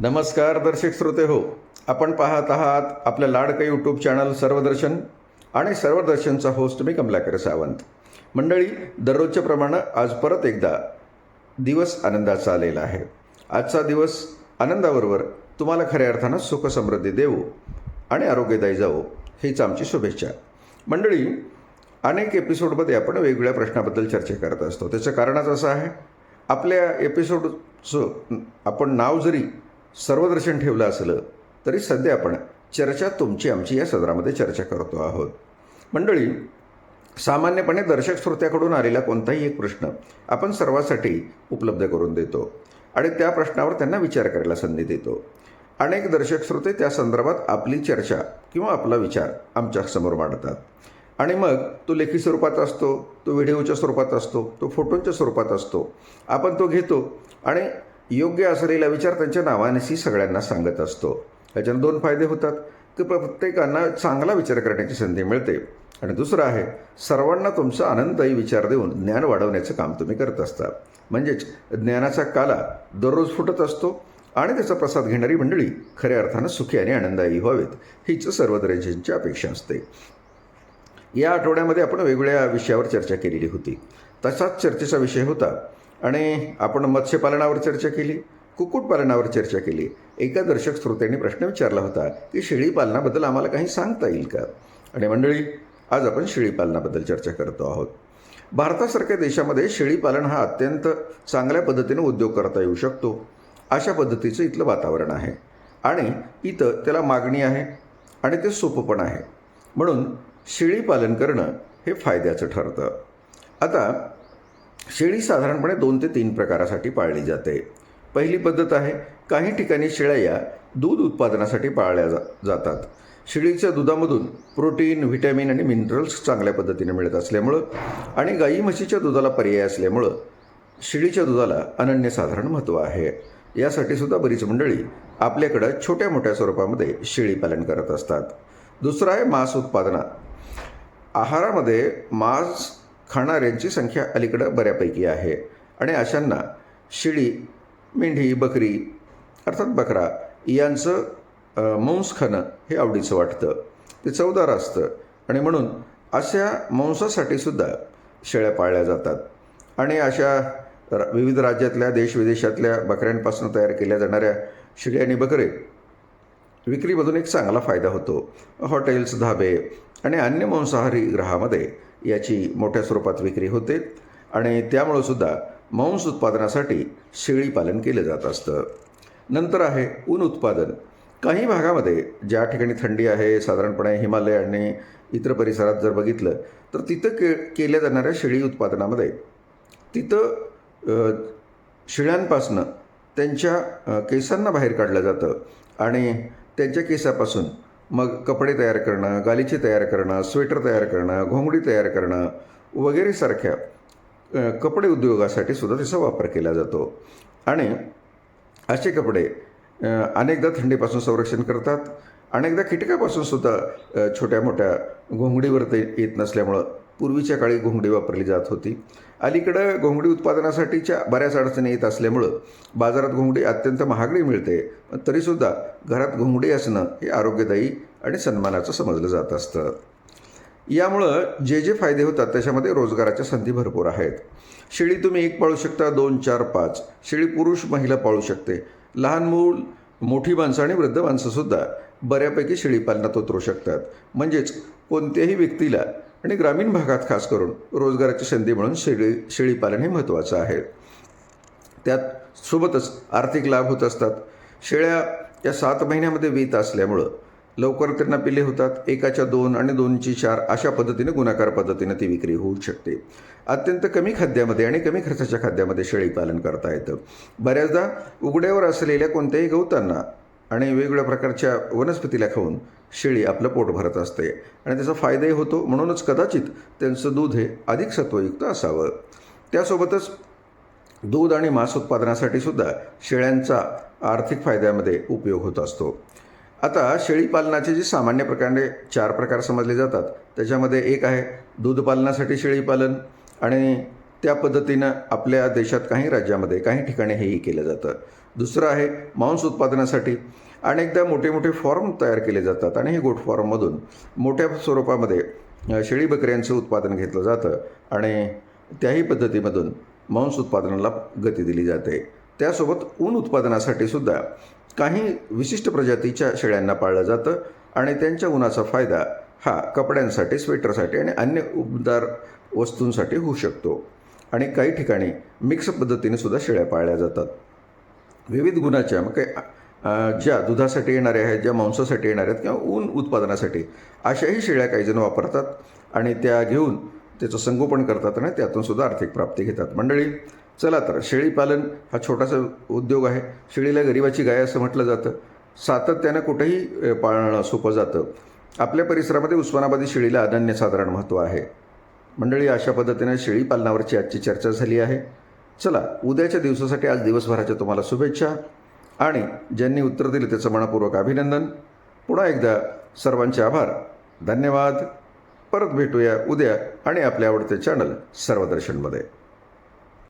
नमस्कार दर्शक श्रोते हो. आपण पाहत आहात आपलं लाडकं यूट्यूब चॅनल सर्वदर्शन आणि सर्वदर्शनचा होस्ट मी कमलाकर सावंत. मंडळी दररोजच्या प्रमाणे आज परत एकदा दिवस आनंदाचा आलेला आहे. आजचा दिवस आनंदाबरोबर तुम्हाला खऱ्या अर्थानं सुख समृद्धी देवो आणि आरोग्यदायी जावो हीच आमची शुभेच्छा. मंडळी अनेक एपिसोडमध्ये आपण वेगवेगळ्या प्रश्नाबद्दल चर्चा करत असतो. त्याचं कारणच असं आहे आपल्या एपिसोडचं आपण नाव जरी सर्वदर्शन ठेवलं असलं तरी सध्या आपण चर्चा तुमची आमची या सदरामध्ये चर्चा करतो आहोत. मंडळी सामान्यपणे दर्शक श्रोत्याकडून आलेला कोणताही एक प्रश्न आपण सर्वांसाठी उपलब्ध करून देतो आणि त्या प्रश्नावर त्यांना विचार करायला संधी देतो. अनेक दर्शक श्रोते त्या संदर्भात आपली चर्चा किंवा आपला विचार आमच्यासमोर मांडतात. आणि मग तो लेखी स्वरूपात असतो तो व्हिडिओच्या स्वरूपात असतो तो फोटोंच्या स्वरूपात असतो. आपण तो घेतो आणि योग्य असलेला विचार त्यांच्या नावानेशी सगळ्यांना सांगत असतो. याच्यानं दोन फायदे होतात. की प्रत्येकांना चांगला विचार करण्याची संधी मिळते. आणि दुसरं आहे सर्वांना तुमचा आनंददायी विचार देऊन ज्ञान वाढवण्याचं काम तुम्ही करत असता. म्हणजेच ज्ञानाचा काला दररोज फुटत असतो आणि त्याचा प्रसाद घेणारी मंडळी खऱ्या अर्थानं सुखी आणि आनंददायी व्हावेत. हीच सर्व दर्जांची अपेक्षा असते. या आठवड्यामध्ये आपण वेगवेगळ्या विषयावर चर्चा केलेली होती. तसाच चर्चेचा विषय होता. आणि आपण मत्स्यपालनावर चर्चा केली कुक्कुटपालनावर चर्चा केली. एका दर्शक श्रोत्यांनी प्रश्न विचारला होता की शेळीपालनाबद्दल आम्हाला काही सांगता येईल का? आणि मंडळी आज आपण शेळीपालनाबद्दल चर्चा करतो आहोत. भारतासारख्या देशामध्ये शेळीपालन हा अत्यंत चांगल्या पद्धतीने उद्योग करता येऊ शकतो. अशा पद्धतीचं इथलं वातावरण आहे. आणि इथं त्याला मागणी आहे आणि ते सोपं पण आहे. म्हणून शेळीपालन करणं हे फायद्याचं ठरतं. आता शेळी साधारणपणे दोन ते तीन प्रकारासाठी पाळली जाते. पहिली पद्धत आहे काही ठिकाणी शेळ्या या दूध उत्पादनासाठी पाळल्या जा जातात. शेळीच्या दुधामधून प्रोटीन व्हिटॅमिन आणि मिनरल्स चांगल्या पद्धतीने मिळत असल्यामुळं आणि गाई म्हशीच्या दुधाला पर्याय असल्यामुळं शेळीच्या दुधाला अनन्यसाधारण महत्त्व आहे. यासाठी सुद्धा बरीच मंडळी आपल्याकडं छोट्या मोठ्या स्वरूपामध्ये शेळी पालन करत असतात. दुसरं आहे मांस उत्पादना. आहारामध्ये मांस खाणाऱ्यांची संख्या अलीकडं बऱ्यापैकी आहे. आणि अशांना शिळी मेंढी बकरी अर्थात बकरा यांचं मांस खाणं हे आवडीचं वाटतं. ते चवदार असतं. आणि म्हणून अशा मांसासाठी सुद्धा शेळ्या पाळल्या जातात. आणि अशा विविध राज्यातल्या देशविदेशातल्या बकऱ्यांपासून तयार केल्या जाणाऱ्या शेळी आणि बकरे विक्रीमधून एक चांगला फायदा होतो. हॉटेल्स धाबे आणि अन्य मांसाहारी ग्रहामध्ये याची मोठ्या स्वरूपात विक्री होते आणि त्यामुळं सुद्धा मांस उत्पादनासाठी शेळी पालन केलं जात असतं. नंतर आहे ऊन उत्पादन. काही भागामध्ये ज्या ठिकाणी थंडी आहे साधारणपणे हिमालय आणि इतर परिसरात जर बघितलं तर तिथं के केल्या जाणाऱ्या शेळी उत्पादनामध्ये तिथं अ, शेळ्यांपासनं त्यांच्या केसांना बाहेर काढलं जातं आणि त्यांच्या केसापासून मग कपडे तयार करणं गालीचे तयार करणं स्वेटर तयार करणं घोंगडी तयार करणं वगैरे सारख्या कपडे उद्योगासाठी सुद्धा त्याचा वापर केला जातो. आणि असे कपडे अनेकदा थंडीपासून संरक्षण करतात. अनेकदा कीटकापासून सुद्धा छोट्या मोठ्या घोंगडीवर ते येत नसल्यामुळं पूर्वीच्या काळी घोंगडी वापरली जात होती. अलीकडं घोंगडी उत्पादनासाठीच्या बऱ्याच अडचणी येत असल्यामुळं बाजारात घोंगडी अत्यंत महागडी मिळते. पण तरीसुद्धा घरात घोंगडी असणं हे आरोग्यदायी आणि सन्मानाचं समजलं जात असतं. यामुळं जे जे फायदे होतात त्याच्यामध्ये रोजगाराच्या संधी भरपूर आहेत. शेळी तुम्ही एक पाळू शकता दोन चार पाच. शेळी पुरुष महिला पाळू शकते. लहान मूल मोठी माणसं आणि वृद्ध माणसंसुद्धा बऱ्यापैकी शेळीपालनात उतरू शकतात. म्हणजेच कोणत्याही व्यक्तीला आणि ग्रामीण भागात खास करून रोजगाराची संधी म्हणून शेळी शेळीपालन हे महत्त्वाचं आहे. त्यात सोबतच आर्थिक लाभ होत असतात. शेळ्या या सात महिन्यामध्ये वीत असल्यामुळं लवकर त्यांना पिले होतात. एकाच्या दोन आणि दोनची चार अशा पद्धतीने गुणाकार पद्धतीने ती विक्री होऊ शकते. अत्यंत कमी खाद्यामध्ये आणि कमी खर्चाच्या खाद्यामध्ये शेळीपालन करता येतं. बऱ्याचदा उघड्यावर असलेल्या कोणत्याही गवतांना आणि वेगवेगळ्या प्रकारच्या वनस्पतीला खाऊन शेळी आपलं पोट भरत असते. आणि त्याचा फायदाही होतो. म्हणूनच कदाचित त्यांचं दूध हे अधिक सत्वयुक्त असावं. त्यासोबतच दूध आणि मांस उत्पादनासाठी सुद्धा शेळ्यांचा आर्थिक फायद्यामध्ये उपयोग होत असतो. आता शेळी पालनाचे जे सामान्य प्रकारे चार प्रकार समजले जातात त्याच्यामध्ये एक आहे दूध पालनासाठी शेळी पालन आणि त्या पद्धतीनं आपल्या देशात काही राज्यामध्ये काही ठिकाणी हेही केलं जातं. दुसरं आहे मांस उत्पादनासाठी. अनेकदा मोठे मोठे फॉर्म तयार केले जातात आणि हे गोट फॉर्ममधून मोठ्या स्वरूपामध्ये शेळी बकऱ्यांचं उत्पादन घेतलं जातं आणि त्याही पद्धतीमधून मांस उत्पादनाला गती दिली जाते. त्यासोबत ऊन उत्पादनासाठी सुद्धा काही विशिष्ट प्रजातीच्या शेळ्यांना पाळलं जातं आणि त्यांच्या उन्हाचा फायदा हा कपड्यांसाठी स्वेटरसाठी आणि अन्य उबदार वस्तूंसाठी होऊ शकतो. आणि काही ठिकाणी मिक्स पद्धतीने सुद्धा शेळ्या पाळल्या जातात. विविध गुणाच्या मग काही ज्या दुधासाठी येणाऱ्या आहेत ज्या मांसासाठी येणाऱ्या आहेत किंवा ऊन उत्पादनासाठी अशाही शेळ्या काही जण वापरतात आणि त्या घेऊन त्याचं संगोपन करतात आणि त्यातून सुद्धा आर्थिक प्राप्ती घेतात. मंडळी चला तर शेळीपालन हा छोटासा उद्योग आहे. शेळीला गरिबाची गाय असं म्हटलं जातं. सातत्यानं कुठेही पाळणं सोपं जातं. आपल्या परिसरामध्ये उस्मानाबादी शेळीला अनन्यसाधारण महत्त्व आहे. मंडळी अशा पद्धतीनं शेळीपालनावरची आजची चर्चा झाली आहे. चला उद्याच्या दिवसासाठी आज दिवसभराच्या तुम्हाला शुभेच्छा आणि ज्यांनी उत्तर दिले त्याचं मनापूर्वक अभिनंदन. पुन्हा एकदा सर्वांचे आभार. धन्यवाद. परत भेटूया उद्या आणि आपल्या आवडते चॅनल सर्वदर्शनमध्ये.